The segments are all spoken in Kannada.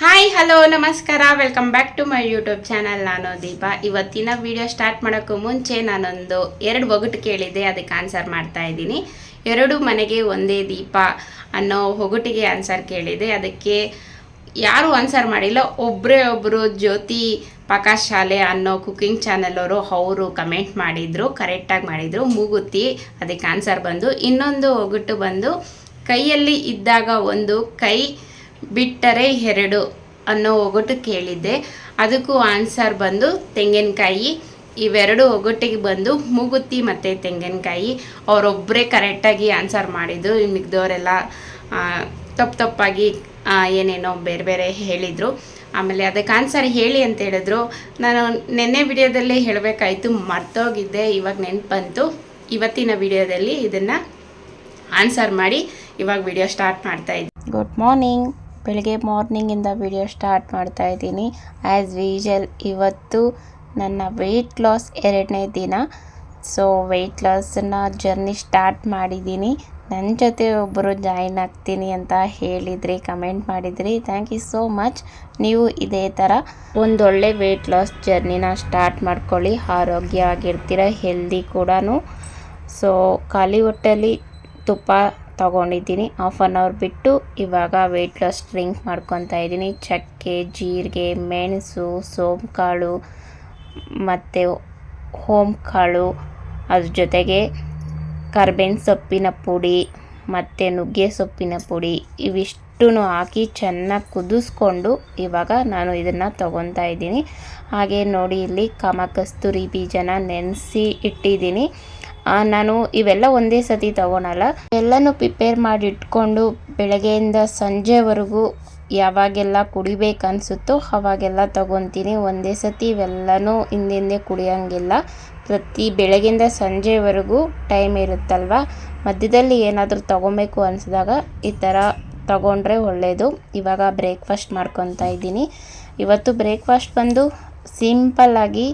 ಹಾಯ್ ಹಲೋ ನಮಸ್ಕಾರ. Welcome back to my YouTube channel ನಾನು ದೀಪ. ಇವತ್ತಿನ ವಿಡಿಯೋ ಸ್ಟಾರ್ಟ್ ಮಾಡೋಕ್ಕೂ ಮುಂಚೆ ನಾನೊಂದು ಎರಡು ಒಗಟು ಕೇಳಿದ್ದೆ ಅದಕ್ಕೆ ಆನ್ಸರ್ ಮಾಡ್ತಾ ಇದ್ದೀನಿ. ಎರಡು ಮನೆಗೆ ಒಂದೇ ದೀಪ ಅನ್ನೋ ಒಗಟಿಗೆ ಆನ್ಸರ್ ಕೇಳಿದೆ. ಅದಕ್ಕೆ ಯಾರು ಆನ್ಸರ್ ಮಾಡಿಲ್ಲ ಒಬ್ಬರೇ ಒಬ್ಬರು ಜ್ಯೋತಿ ಪ್ರಕಾಶ್ ಶಾಲೆ ಅನ್ನೋ ಕುಕಿಂಗ್ ಚಾನಲ್ ಅವರು ಅವರು ಕಮೆಂಟ್ ಮಾಡಿದರು ಕರೆಕ್ಟಾಗಿ ಮಾಡಿದರು ಮೂಗುತ್ತಿ ಅದಕ್ಕೆ ಆನ್ಸರ್ ಬಂದು ಇನ್ನೊಂದು ಒಗಟು ಬಂದು ಕೈಯಲ್ಲಿ ಇದ್ದಾಗ ಒಂದು ಕೈ ಬಿಟ್ಟರೆ ಎರಡು ಅನ್ನೋ ಒಗಟು ಕೇಳಿದ್ದೆ. ಅದಕ್ಕೂ ಆನ್ಸರ್ ಬಂದು ತೆಂಗಿನಕಾಯಿ. ಇವೆರಡು ಒಗಟಿಗೆ ಬಂದು ಮೂಗುತ್ತಿ ಮತ್ತು ತೆಂಗಿನಕಾಯಿ. ಅವರೊಬ್ಬರೇ ಕರೆಕ್ಟಾಗಿ ಆನ್ಸರ್ ಮಾಡಿದ್ದು. ಮಿಗ್ದವರೆಲ್ಲ ತಪ್ಪು ತಪ್ಪಾಗಿ ಏನೇನೋ ಬೇರೆ ಬೇರೆ ಹೇಳಿದರು. ಆಮೇಲೆ ಅದಕ್ಕೆ ಆನ್ಸರ್ ಹೇಳಿ ಅಂತ ಹೇಳಿದ್ರು. ನಾನು ನಿನ್ನೆ ವಿಡಿಯೋದಲ್ಲೇ ಹೇಳಬೇಕಾಯ್ತು, ಮರ್ತೋಗಿದ್ದೆ. ಇವಾಗ ನೆನಪು ಬಂತು ಇವತ್ತಿನ ವಿಡಿಯೋದಲ್ಲಿ ಇದನ್ನು ಆನ್ಸರ್ ಮಾಡಿ. ಇವಾಗ ವಿಡಿಯೋ ಸ್ಟಾರ್ಟ್ ಮಾಡ್ತಾ ಇದ್ದೀನಿ ಗುಡ್ ಮಾರ್ನಿಂಗ್ ಬೆಳಗ್ಗೆ ಮಾರ್ನಿಂಗಿಂದ ವಿಡಿಯೋ ಸ್ಟಾರ್ಟ್ ಮಾಡ್ತಾ ಇದ್ದೀನಿ. ಆ್ಯಸ್ ಯೂಶಲ್ ಇವತ್ತು ನನ್ನ ವೆಯ್ಟ್ ಲಾಸ್ ಎರಡನೇ ದಿನ. ಸೊ ವೆಯ್ಟ್ ಲಾಸನ್ನ ಜರ್ನಿ ಸ್ಟಾರ್ಟ್ ಮಾಡಿದ್ದೀನಿ. ನನ್ನ ಜೊತೆ ಒಬ್ಬರು ಜಾಯಿನ್ ಆಗ್ತೀನಿ ಅಂತ ಹೇಳಿದ್ರಿ ಕಮೆಂಟ್ ಮಾಡಿದ್ರಿ. ಥ್ಯಾಂಕ್ ಯು ಸೋ ಮಚ್ ನೀವು ಇದೇ ಥರ ಒಂದೊಳ್ಳೆ ವೆಯ್ಟ್ ಲಾಸ್ ಜರ್ನಿನ ಸ್ಟಾರ್ಟ್ ಮಾಡ್ಕೊಳ್ಳಿ. ಆರೋಗ್ಯ ಆಗಿರ್ತೀರ ಹೆಲ್ದಿ ಕೂಡ ಸೊ ಖಾಲಿ ಹೊಟ್ಟೆಲಿ ತುಪ್ಪ ತಗೊಂಡಿದ್ದೀನಿ. ಹಾಫ್ ಆನ್ ಅವರ್ ಬಿಟ್ಟು ಇವಾಗ ವೆಯ್ಟ್ ಲಾಸ್ ಡ್ರಿಂಕ್ ಮಾಡ್ಕೊತಾ ಇದ್ದೀನಿ. ಚಕ್ಕೆ, ಜೀರಿಗೆ, ಮೆಣಸು, ಸೋಂಕಾಳು ಮತ್ತು ಕಾಳು ಅದ್ರ ಜೊತೆಗೆ ಕರ್ಬೇವಿನ ಸೊಪ್ಪಿನ ಪುಡಿ ಮತ್ತು ನುಗ್ಗೆ ಸೊಪ್ಪಿನ ಪುಡಿ. ಇವಿಷ್ಟೂ ಹಾಕಿ ಚೆನ್ನಾಗಿ ಕುದಿಸ್ಕೊಂಡು ಇವಾಗ ನಾನು ಇದನ್ನು ತೊಗೊತಾ ಇದ್ದೀನಿ. ಹಾಗೆ ನೋಡಿ ಇಲ್ಲಿ ಕಾಮಕಸ್ತೂರಿ ಬೀಜನ ನೆನೆಸಿ ಇಟ್ಟಿದ್ದೀನಿ. ನಾನು ಇವೆಲ್ಲ ಒಂದೇ ಸತಿ ತಗೊಳಲ್ಲ ಎಲ್ಲನೂ ಪ್ರಿಪೇರ್ ಮಾಡಿ ಇಟ್ಕೊಂಡು ಬೆಳಗ್ಗೆಯಿಂದ ಸಂಜೆವರೆಗೂ ಯಾವಾಗೆಲ್ಲ ಕುಡಿಬೇಕನ್ಸುತ್ತೋ ಅವಾಗೆಲ್ಲ ತಗೊತೀನಿ. ಒಂದೇ ಸತಿ ಇವೆಲ್ಲನೂ ಹಿಂದಿಂದೆ ಕುಡಿಯೋಂಗಿಲ್ಲ. ಪ್ರತಿ ಬೆಳಗಿಂದ ಸಂಜೆವರೆಗೂ ಟೈಮ್ ಇರುತ್ತಲ್ವ? ಮಧ್ಯದಲ್ಲಿ ಏನಾದರೂ ತಗೊಬೇಕು ಅನಿಸಿದಾಗ ಈ ಥರ ತಗೊಂಡ್ರೆ ಒಳ್ಳೆಯದು ಇವಾಗ ಬ್ರೇಕ್ಫಾಸ್ಟ್ ಮಾಡ್ಕೊತಾ ಇದ್ದೀನಿ. ಇವತ್ತು ಬ್ರೇಕ್ಫಾಸ್ಟ್ ಬಂದು ಸಿಂಪಲ್ಲಾಗಿ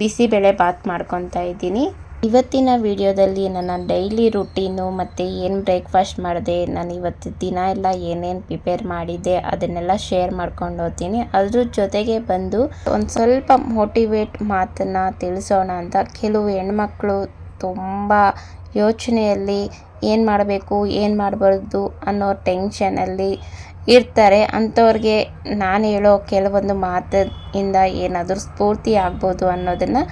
ಬಿಸಿಬೇಳೆ ಬಾತ್ ಮಾಡ್ಕೊತಾ ಇದ್ದೀನಿ. ಇವತ್ತಿನ ವಿಡಿಯೋದಲ್ಲಿ ನನ್ನ ಡೈಲಿ ರುಟೀನು ಮತ್ತು ಏನು ಬ್ರೇಕ್ಫಾಸ್ಟ್ ಮಾಡಿದೆ, ನಾನು ಇವತ್ತು ದಿನ ಎಲ್ಲ ಏನೇನು ಪ್ರಿಪೇರ್ ಮಾಡಿದ್ದೆ ಅದನ್ನೆಲ್ಲ ಶೇರ್ ಮಾಡ್ಕೊಂಡು ಹೋಗ್ತೀನಿ. ಅದ್ರ ಜೊತೆಗೆ ಬಂದು ಒಂದು ಸ್ವಲ್ಪ ಮೋಟಿವೇಟ್ ಮಾತನ್ನು ತಿಳಿಸೋಣ ಅಂತ ಕೆಲವು ಹೆಣ್ಮಕ್ಳು ತುಂಬ ಯೋಚನೆಯಲ್ಲಿ ಏನು ಮಾಡಬೇಕು, ಏನು ಮಾಡಬಾರ್ದು ಅನ್ನೋ ಟೆನ್ಷನಲ್ಲಿ ಇರ್ತಾರೆ. ಅಂಥವ್ರಿಗೆ ನಾನು ಹೇಳೋ ಕೆಲವೊಂದು ಮಾತಿಂದ ಏನಾದರೂ ಸ್ಫೂರ್ತಿ ಆಗ್ಬೋದು ಅನ್ನೋದನ್ನು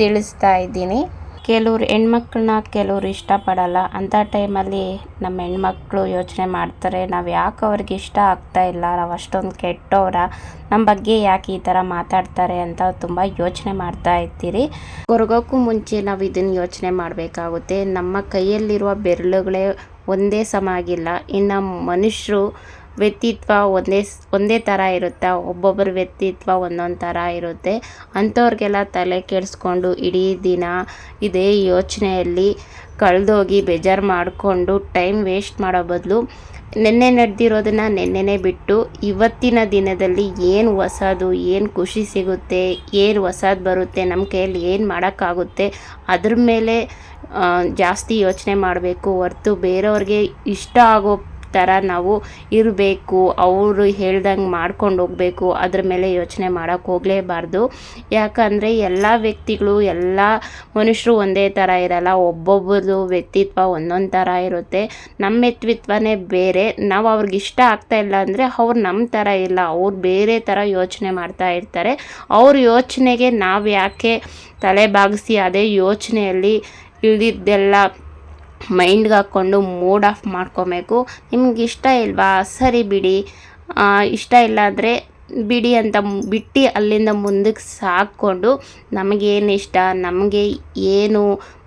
ತಿಳಿಸ್ತಾ ಇದ್ದೀನಿ. ಕೆಲವ್ರು ಹೆಣ್ಮಕ್ಳನ್ನ ಕೆಲವ್ರು ಇಷ್ಟಪಡಲ್ಲ. ಅಂಥ ಟೈಮಲ್ಲಿ ನಮ್ಮ ಹೆಣ್ಮಕ್ಳು ಯೋಚನೆ ಮಾಡ್ತಾರೆ, ನಾವು ಯಾಕೆ ಅವ್ರಿಗೆ ಇಷ್ಟ ಆಗ್ತಾ ಇಲ್ಲ? ನಾವು ಅಷ್ಟೊಂದು ಕೆಟ್ಟವರ? ನಮ್ಮ ಬಗ್ಗೆ ಯಾಕೆ ಈ ಥರ ಮಾತಾಡ್ತಾರೆ ಅಂತ ತುಂಬ ಯೋಚನೆ ಮಾಡ್ತಾ ಇರ್ತೀರಿ. ಕೊರಗೋಕ್ಕೂ ಮುಂಚೆ ನಾವು ಇದನ್ನು ಯೋಚನೆ ಮಾಡಬೇಕಾಗುತ್ತೆ. ನಮ್ಮ ಕೈಯಲ್ಲಿರುವ ಬೆರಳುಗಳೇ ಒಂದೇ ಸಮ ಆಗಿಲ್ಲ. ಇನ್ನು ಮನುಷ್ಯರು ವ್ಯಕ್ತಿತ್ವ ಒಂದೇ ಒಂದೇ ಥರ ಇರುತ್ತೆ. ಒಬ್ಬೊಬ್ಬರ ವ್ಯಕ್ತಿತ್ವ ಒಂದೊಂದು ಥರ ಇರುತ್ತೆ. ಅಂಥವ್ರಿಗೆಲ್ಲ ತಲೆ ಕೆಡಿಸ್ಕೊಂಡು ಇಡೀ ದಿನ ಇದೇ ಯೋಚನೆಯಲ್ಲಿ ಕಳೆದೋಗಿ ಬೇಜಾರು ಮಾಡಿಕೊಂಡು ಟೈಮ್ ವೇಸ್ಟ್ ಮಾಡೋ ಬದಲು ನಿನ್ನೆ ನಡೆದಿರೋದನ್ನ ನೆನ್ನೆನೇ ಬಿಟ್ಟು ಇವತ್ತಿನ ದಿನದಲ್ಲಿ ಏನು ಹೊಸದು, ಏನು ಖುಷಿ ಸಿಗುತ್ತೆ, ಏನು ಹೊಸದು ಬರುತ್ತೆ ನಮ್ಮ ಕೈಯಲ್ಲಿ ಏನು ಮಾಡೋಕ್ಕಾಗುತ್ತೆ, ಅದ್ರ ಮೇಲೆ ಜಾಸ್ತಿ ಯೋಚನೆ ಮಾಡಬೇಕು ಹೊರ್ತು ಬೇರೆಯವ್ರಿಗೆ ಇಷ್ಟ ಆಗೋ ಥರ ನಾವು ಇರಬೇಕು, ಅವರು ಹೇಳ್ದಂಗೆ ಮಾಡ್ಕೊಂಡು ಹೋಗಬೇಕು, ಅದ್ರ ಮೇಲೆ ಯೋಚನೆ ಮಾಡೋಕ್ಕೆ ಹೋಗಲೇಬಾರ್ದು. ಯಾಕಂದರೆ ಎಲ್ಲ ವ್ಯಕ್ತಿಗಳು, ಎಲ್ಲ ಮನುಷ್ಯರು ಒಂದೇ ಥರ ಇರಲ್ಲ, ಒಬ್ಬೊಬ್ಬರದು ವ್ಯಕ್ತಿತ್ವ ಒಂದೊಂದು ಥರ ಇರುತ್ತೆ. ನಮ್ಮ ವ್ಯಕ್ತಿತ್ವನೇ ಬೇರೆ, ನಾವು ಅವ್ರಿಗೆ ಇಷ್ಟ ಆಗ್ತಾ ಇಲ್ಲ ಅಂದರೆ ಅವ್ರು ನಮ್ಮ ಥರ ಇಲ್ಲ, ಅವ್ರು ಬೇರೆ ಥರ ಯೋಚನೆ ಮಾಡ್ತಾ ಇರ್ತಾರೆ. ಅವ್ರ ಯೋಚನೆಗೆ ನಾವು ಯಾಕೆ ತಲೆ ಬಾಗಿಸಿ ಅದೇ ಯೋಚನೆಯಲ್ಲಿ ಇಳಿದಿದ್ದೆಲ್ಲ ಮೈಂಡ್ಗೆ ಹಾಕ್ಕೊಂಡು ಮೂಡ್ ಆಫ್ ಮಾಡ್ಕೊಬೇಕು. ನಿಮ್ಗೆ ಇಷ್ಟ ಇಲ್ವಾ? ಸರಿ ಬಿಡಿ. ಇಷ್ಟ ಇಲ್ಲ ಅಂದರೆ ಬಿಡಿ ಅಂತ ಬಿಟ್ಟು ಅಲ್ಲಿಂದ ಮುಂದಕ್ಕೆ ಸಾಕ್ಕೊಂಡು ನಮಗೇನು ಇಷ್ಟ, ನಮಗೆ ಏನು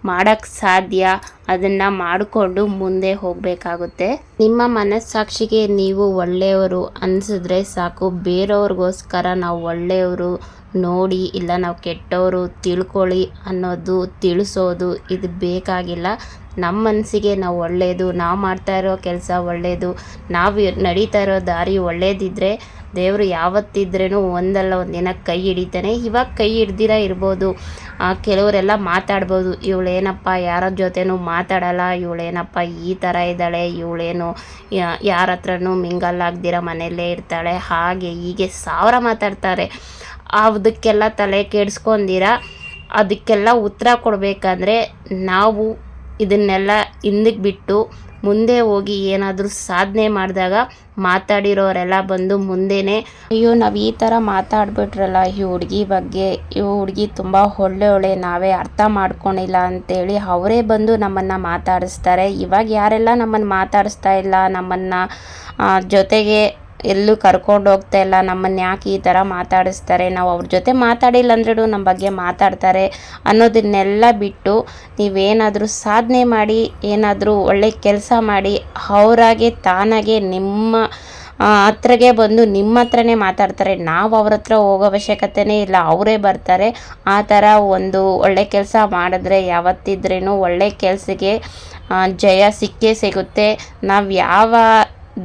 ಮಾಡೋಕ್ಕೆ ಸಾಧ್ಯ ಅದನ್ನು ಮಾಡಿಕೊಂಡು ಮುಂದೆ ಹೋಗಬೇಕಾಗುತ್ತೆ. ನಿಮ್ಮ ಮನಸ್ಸಾಕ್ಷಿಗೆ ನೀವು ಒಳ್ಳೆಯವರು ಅನಿಸಿದ್ರೆ ಸಾಕು. ಬೇರೆಯವ್ರಿಗೋಸ್ಕರ ನಾವು ಒಳ್ಳೆಯವರು ನೋಡಿ, ಇಲ್ಲ ನಾವು ಕೆಟ್ಟವರು, ತಿಳ್ಕೊಳ್ಳಿ ಅನ್ನೋದು, ತಿಳಿಸೋದು ಇದು ಬೇಕಾಗಿಲ್ಲ. ನಮ್ಮ ಮನಸ್ಸಿಗೆ ನಾವು ಒಳ್ಳೆಯದು ನಾವು ಮಾಡ್ತಾ ಇರೋ ಕೆಲಸ ಒಳ್ಳೆಯದು ನಾವು ನಡೀತಾ ಇರೋ ದಾರಿ ಒಳ್ಳೇದಿದ್ದರೆ ದೇವರು ಯಾವತ್ತಿದ್ರೂ ಒಂದಲ್ಲ, ಒಂದಿನ ಕೈ ಹಿಡಿತಾನೆ. ಇವಾಗ ಕೈ ಹಿಡ್ದಿರ ಇರ್ಬೋದು. ಕೆಲವರೆಲ್ಲ ಮಾತಾಡ್ಬೋದು. ಇವಳೇನಪ್ಪ, ಯಾರ ಜೊತೆನೂ ಮಾತಾಡಲ್ಲ. ಇವಳೇನಪ್ಪ, ಈ ಥರ ಇದ್ದಾಳೆ. ಇವಳೇನು ಯಾರ ಹತ್ರನೂ ಮಿಂಗಲ್ ಆಗ್ದಿರ ಮನೆಯಲ್ಲೇ ಇರ್ತಾಳೆ. ಹಾಗೆ ಹೀಗೆ ಸಾವಿರ ಮಾತಾಡ್ತಾರೆ. ಅದಕ್ಕೆಲ್ಲ ತಲೆ ಕೆಡಿಸ್ಕೊಂಡಿರ, ಅದಕ್ಕೆಲ್ಲ ಉತ್ತರ ಕೊಡಬೇಕಂದ್ರೆ ನಾವು ಇದನ್ನೆಲ್ಲ ಹಿಂದಕ್ಕೆ ಬಿಟ್ಟು ಮುಂದೆ ಹೋಗಿ ಏನಾದರೂ ಸಾಧನೆ ಮಾಡಿದಾಗ ಮಾತಾಡಿರೋರೆಲ್ಲ ಬಂದು ಮುಂದೆನೇ, ಅಯ್ಯೋ, ನಾವು ಈ ಥರ ಮಾತಾಡ್ಬಿಟ್ರಲ್ಲ ಈ ಹುಡುಗಿ ಬಗ್ಗೆ, ಈ ಹುಡುಗಿ ತುಂಬ ಒಳ್ಳೆ ನಾವೇ ಅರ್ಥ ಮಾಡ್ಕೊಂಡಿಲ್ಲ ಅಂತೇಳಿ ಅವರೇ ಬಂದು ನಮ್ಮನ್ನು ಮಾತಾಡಿಸ್ತಾರೆ. ಇವಾಗ ಯಾರೆಲ್ಲ ನಮ್ಮನ್ನು ಮಾತಾಡಿಸ್ತಾ ಇಲ್ಲ, ನಮ್ಮನ್ನು ಜೊತೆಗೆ ಎಲ್ಲೂ ಕರ್ಕೊಂಡು ಹೋಗ್ತಾ ಇಲ್ಲ. ನಮ್ಮನ್ನು ಯಾಕೆ ಈ ಥರ ಮಾತಾಡಿಸ್ತಾರೆ? ನಾವು ಅವ್ರ ಜೊತೆ ಮಾತಾಡಿಲ್ಲ ಅಂದ್ರೂ ನಮ್ಮ ಬಗ್ಗೆ ಮಾತಾಡ್ತಾರೆ ಅನ್ನೋದನ್ನೆಲ್ಲ ಬಿಟ್ಟು ನೀವೇನಾದರೂ ಸಾಧನೆ ಮಾಡಿ, ಏನಾದರೂ ಒಳ್ಳೆ ಕೆಲಸ ಮಾಡಿ, ಅವರಾಗೆ ತಾನಾಗೆ ನಿಮ್ಮ ಹತ್ರಗೆ ಬಂದು ನಿಮ್ಮ ಹತ್ರನೇ ಮಾತಾಡ್ತಾರೆ. ನಾವು ಅವ್ರ ಹತ್ರ ಹೋಗೋ ಅವಶ್ಯಕತೆನೇ ಇಲ್ಲ. ಅವರೇ ಬರ್ತಾರೆ. ಆ ಥರ ಒಂದು ಒಳ್ಳೆ ಕೆಲಸ ಮಾಡಿದ್ರೆ ಯಾವತ್ತಿದ್ರೇನು ಒಳ್ಳೆ ಕೆಲಸಕ್ಕೆ ಜಯ ಸಿಕ್ಕೇ ಸಿಗುತ್ತೆ. ನಾವು ಯಾವ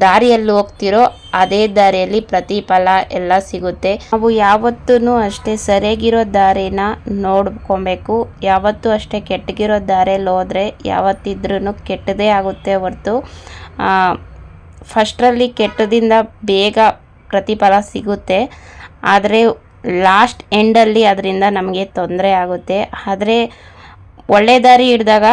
ದಾರಿಯಲ್ಲಿ ಹೋಗ್ತಿರೋ ಅದೇ ದಾರಿಯಲ್ಲಿ ಪ್ರತಿಫಲ ಎಲ್ಲ ಸಿಗುತ್ತೆ. ನಾವು ಯಾವತ್ತೂ ಅಷ್ಟೇ ಸರಿಯಾಗಿರೋ ದಾರಿನ ನೋಡ್ಕೊಬೇಕು. ಯಾವತ್ತೂ ಅಷ್ಟೇ ಕೆಟ್ಟಗಿರೋ ದಾರಿಯಲ್ಲಿ ಹೋದರೆ ಯಾವತ್ತಿದ್ರೂ ಕೆಟ್ಟದೇ ಆಗುತ್ತೆ ಹೊರತು. ಫಸ್ಟ್ರಲ್ಲಿ ಕೆಟ್ಟದಿಂದ ಬೇಗ ಪ್ರತಿಫಲ ಸಿಗುತ್ತೆ. ಆದರೆ ಲಾಸ್ಟ್ ಎಂಡಲ್ಲಿ ಅದರಿಂದ ನಮಗೆ ತೊಂದರೆ ಆಗುತ್ತೆ. ಆದರೆ ಒಳ್ಳೆ ದಾರಿ ಹಿಡ್ದಾಗ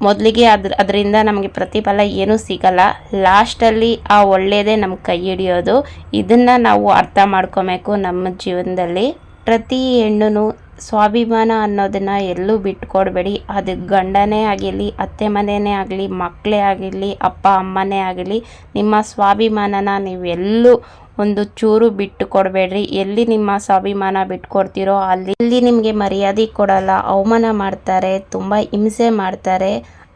ಮೊದಲಿಗೆ ಅದ್ರ ಅದರಿಂದ ನಮಗೆ ಪ್ರತಿಫಲ ಏನೂ ಸಿಗಲ್ಲ. ಲಾಸ್ಟಲ್ಲಿ ಆ ಒಳ್ಳೆಯದೇ ನಮ್ಮ ಕೈ ಹಿಡಿಯೋದು. ಇದನ್ನು ನಾವು ಅರ್ಥ ಮಾಡ್ಕೊಬೇಕು ನಮ್ಮ ಜೀವನದಲ್ಲಿ. ಪ್ರತಿ ಹೆಣ್ಣು ಸ್ವಾಭಿಮಾನ ಅನ್ನೋದನ್ನು ಎಲ್ಲೂ ಬಿಟ್ಕೊಡ್ಬೇಡಿ. ಅದು ಗಂಡನೇ ಆಗಿರಲಿ, ಅತ್ತೆ ಮನೆಯೇ ಆಗಲಿ ಮಕ್ಕಳೇ ಆಗಿರಲಿ, ಅಪ್ಪ ಅಮ್ಮನೇ ಆಗಲಿ ನಿಮ್ಮ ಸ್ವಾಭಿಮಾನನ ನೀವೆಲ್ಲೂ ಒಂದು ಚೂರು ಬಿಟ್ಟು ಕೊಡಬೇಡ್ರಿ. ಎಲ್ಲಿ ನಿಮ್ಮ ಸ್ವಾಭಿಮಾನ ಬಿಟ್ಕೊಡ್ತೀರೋ ಅಲ್ಲಿ ಇಲ್ಲಿ ನಿಮಗೆ ಮರ್ಯಾದೆ ಕೊಡಲ್ಲ, ಅವಮಾನ ಮಾಡ್ತಾರೆ, ತುಂಬ ಹಿಂಸೆ ಮಾಡ್ತಾರೆ.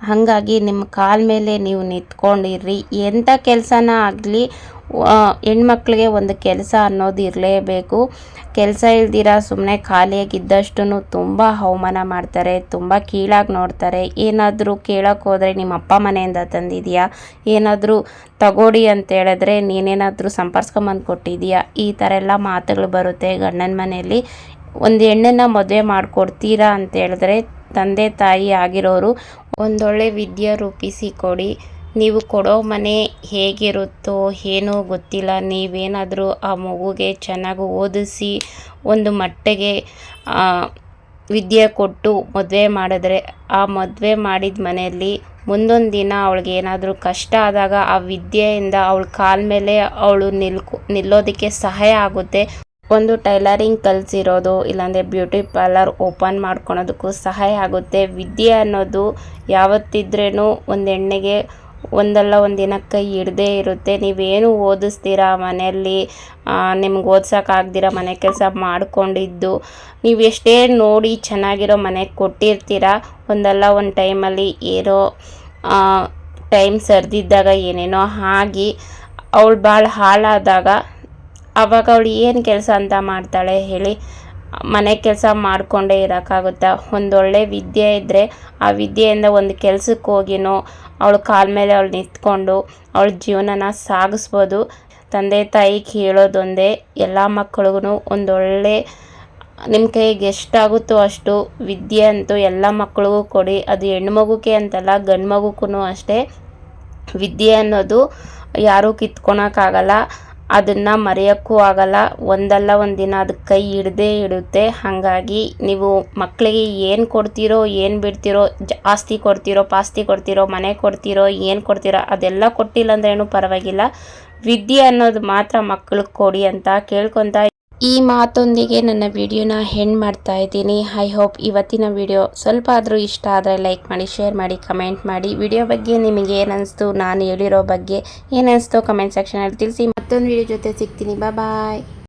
ಹಾಗಾಗಿ ನಿಮ್ಮ ಕಾಲ ಮೇಲೆ ನೀವು ನಿಂತ್ಕೊಂಡಿರ್ರಿ. ಎಂಥ ಕೆಲಸನ ಆಗಲಿ ಹೆಣ್ಮಕ್ಳಿಗೆ ಒಂದು ಕೆಲಸ ಅನ್ನೋದು ಇರಲೇಬೇಕು. ಕೆಲಸ ಇಲ್ದಿರ ಸುಮ್ಮನೆ ಖಾಲಿಯಾಗಿದ್ದಷ್ಟು ತುಂಬ ಅವಮಾನ ಮಾಡ್ತಾರೆ, ತುಂಬ ಕೀಳಾಗಿ ನೋಡ್ತಾರೆ. ಏನಾದರೂ ಕೇಳೋಕೆ ಹೋದರೆ ನಿಮ್ಮ ಅಪ್ಪ ಮನೆಯಿಂದ ತಂದಿದೆಯಾ? ಏನಾದರೂ ತಗೊಡಿ ಅಂತ ಹೇಳಿದ್ರೆ ನೀನೇನಾದರೂ ಸಂಪರ್ಸ್ಕೊಂಬಂದು ಕೊಟ್ಟಿದೀಯಾ? ಈ ಥರ ಎಲ್ಲ ಮಾತುಗಳು ಬರುತ್ತೆ ಗಂಡನ ಮನೆಯಲ್ಲಿ. ಒಂದು ಹೆಣ್ಣನ್ನು ಮದುವೆ ಮಾಡಿಕೊಡ್ತೀರಾ ಅಂತ ಹೇಳಿದ್ರೆ ತಂದೆ ತಾಯಿ ಆಗಿರೋರು ಒಂದೊಳ್ಳೆ ವಿದ್ಯೆ ರೂಪಿಸಿ ಕೊಡಿ. ನೀವು ಕೊಡೋ ಮನೆ ಹೇಗಿರುತ್ತೋ ಏನೋ ಗೊತ್ತಿಲ್ಲ. ನೀವೇನಾದರೂ ಆ ಮಗುಗೆ ಚೆನ್ನಾಗಿ ಓದಿಸಿ ಒಂದು ಮಟ್ಟಿಗೆ ವಿದ್ಯೆ ಕೊಟ್ಟು ಮದುವೆ ಮಾಡಿದ್ರೆ, ಆ ಮದುವೆ ಮಾಡಿದ ಮನೆಯಲ್ಲಿ ಮುಂದೊಂದು ದಿನ ಅವಳಿಗೆ ಏನಾದರೂ ಕಷ್ಟ ಆದಾಗ ಆ ವಿದ್ಯೆಯಿಂದ ಅವಳ ಕಾಲ ಮೇಲೆ ಅವಳು ನಿಲ್ಕೊ, ನಿಲ್ಲೋದಕ್ಕೆ ಸಹಾಯ ಆಗುತ್ತೆ. ಒಂದು ಟೈಲರಿಂಗ್ ಕಲಿಸಿರೋದು, ಇಲ್ಲಾಂದರೆ ಬ್ಯೂಟಿ ಪಾರ್ಲರ್ ಓಪನ್ ಮಾಡ್ಕೊಳೋದಕ್ಕೂ ಸಹಾಯ ಆಗುತ್ತೆ. ವಿದ್ಯೆ ಅನ್ನೋದು ಯಾವತ್ತಿದ್ರೇ ಒಂದು ಹೆಣ್ಣಿಗೆ ಒಂದಲ್ಲ ಒಂದಿನ ಕೈ ಹಿಡ್ದೇ ಇರುತ್ತೆ. ನೀವೇನು ಓದಿಸ್ತೀರಾ ಮನೆಯಲ್ಲಿ? ನಿಮ್ಗೆ ಓದ್ಸೋಕ್ಕಾಗ್ದಿರ ಮನೆ ಕೆಲಸ ಮಾಡಿಕೊಂಡಿದ್ದು. ನೀವು ಎಷ್ಟೇ ನೋಡಿ ಚೆನ್ನಾಗಿರೋ ಮನೆಗೆ ಕೊಟ್ಟಿರ್ತೀರ. ಒಂದಲ್ಲ ಒಂದು ಟೈಮಲ್ಲಿ ಏನೋ ಟೈಮ್ ಸರಿದಿದ್ದಾಗ ಏನೇನೋ ಆಗಿ ಅವಳು ಭಾಳ ಹಾಳಾದಾಗ ಅವಾಗ ಅವಳು ಏನು ಕೆಲಸ ಅಂತ ಮಾಡ್ತಾಳೆ ಹೇಳಿ ಮನೆ ಕೆಲಸ ಮಾಡಿಕೊಂಡೇ ಇರೋಕ್ಕಾಗುತ್ತಾ? ಒಂದೊಳ್ಳೆ ವಿದ್ಯೆ ಇದ್ದರೆ ಆ ವಿದ್ಯೆಯಿಂದ ಒಂದು ಕೆಲ್ಸಕ್ಕೆ ಹೋಗಿನೋ, ಅವಳ ಕಾಲ ಮೇಲೆ ಅವಳು ನಿಂತ್ಕೊಂಡು ಅವಳ ಜೀವನನ ಸಾಗಿಸ್ಬೋದು. ತಂದೆ ತಾಯಿ ಕೇಳೋದೊಂದೇ ಎಲ್ಲ ಮಕ್ಕಳಿಗೂ ಒಂದೊಳ್ಳೆ ನಿಮ್ಮ ಕೈಗೆ ಎಷ್ಟಾಗುತ್ತೋ ಅಷ್ಟು ವಿದ್ಯೆ ಅಂತೂ ಎಲ್ಲ ಮಕ್ಕಳಿಗೂ ಕೊಡಿ. ಅದು ಹೆಣ್ಣು ಅಂತಲ್ಲ ಗಂಡು ಮಗುಗೂ ಅಷ್ಟೇ. ವಿದ್ಯೆ ಅನ್ನೋದು ಯಾರೂ ಕಿತ್ಕೊಳಕ್ಕಾಗಲ್ಲ ಅದನ್ನು ಮರೆಯೋಕ್ಕೂ ಆಗಲ್ಲ. ಒಂದಲ್ಲ ಒಂದಿನ ಅದು ಕೈ ಹಿಡ್ದೇ ಇಡುತ್ತೆ ಹಾಗಾಗಿ ನೀವು ಮಕ್ಕಳಿಗೆ ಏನು ಕೊಡ್ತೀರೋ, ಏನು ಬಿಡ್ತೀರೋ, ಜಾಸ್ತಿ ಕೊಡ್ತೀರೋ, ಪಾಸ್ತಿ ಕೊಡ್ತೀರೋ, ಮನೆ ಕೊಡ್ತೀರೋ, ಏನು ಕೊಡ್ತೀರೋ ಅದೆಲ್ಲ ಕೊಟ್ಟಿಲ್ಲ ಅಂದ್ರೇನು ಪರವಾಗಿಲ್ಲ. ವಿದ್ಯೆ ಅನ್ನೋದು ಮಾತ್ರ ಮಕ್ಕಳಿಗೆ ಕೊಡಿ ಅಂತ ಕೇಳ್ಕೊತ ಈ ಮಾತೊಂದಿಗೆ ನನ್ನ ವಿಡಿಯೋನ ಹೆಂಡ್ ಮಾಡ್ತಾ ಇದ್ದೀನಿ. ಐ ಹೋಪ್ ಇವತ್ತಿನ ವಿಡಿಯೋ ಸ್ವಲ್ಪ ಆದರೂ ಇಷ್ಟ ಆದರೆ ಲೈಕ್ ಮಾಡಿ ಶೇರ್ ಮಾಡಿ ಕಮೆಂಟ್ ಮಾಡಿ. ವಿಡಿಯೋ ಬಗ್ಗೆ ನಿಮಗೆ ಏನಿಸ್ತು, ನಾನು ಹೇಳಿರೋ ಬಗ್ಗೆ ಏನಿಸ್ತು ಕಮೆಂಟ್ ಸೆಕ್ಷನಲ್ಲಿ ತಿಳಿಸಿ. ಮತ್ತೊಂದು ವಿಡಿಯೋ ಜೊತೆ ಸಿಗ್ತೀನಿ. ಬಾಯ್